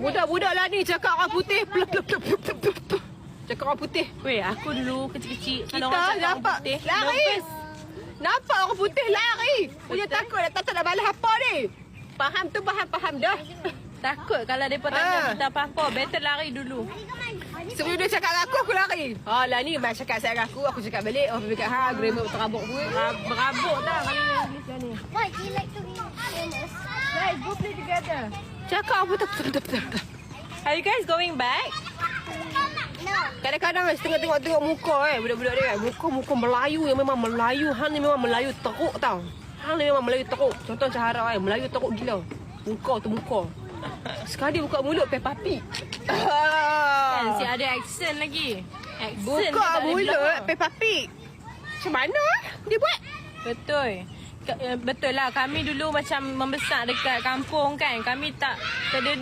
Budak-budak lah ni cakap orang putih. Plup, plup, plup, plup, plup, plup. Cakap orang putih. Weh, aku dulu kecil-kecil. Kita Kalau orang cakap orang nampak putih, lari. nervous. Nampak orang putih lari. Punya takut tak nak balas apa ni. Faham tu faham, faham dah. Takut kalau mereka Ah. tanya kita apa-apa. Better lari dulu. Sebelum dia cakap dengan aku, aku lari. Oh lah ni, Mak cakap saya dengan aku, aku cakap balik. Oh, pergi kat ha, grammar terabuk. Ra- Berabuk tak kalau yang English kan ni. Why do you Guys, go play together. Cakap apa betul, betul, betul, betul. Are you guys going back? No. Kadang-kadang kan setengah tengok-tengok muka eh budak-budak dia kan. Muka-muka Melayu yang memang Melayu. Han ni memang Melayu teruk tau. Han ni memang Melayu teruk. Contoh macam Hara kan. Melayu teruk gila. Muka tu muka. Sekali buka mulut Peppa Pig. Kan, si ada accent lagi. Accent Buka tak mulut. Peppa Pig. Macam mana eh? dia buat? Betul. Eh, Betul lah kami dulu macam membesar dekat kampung kan. Kami tak terdedah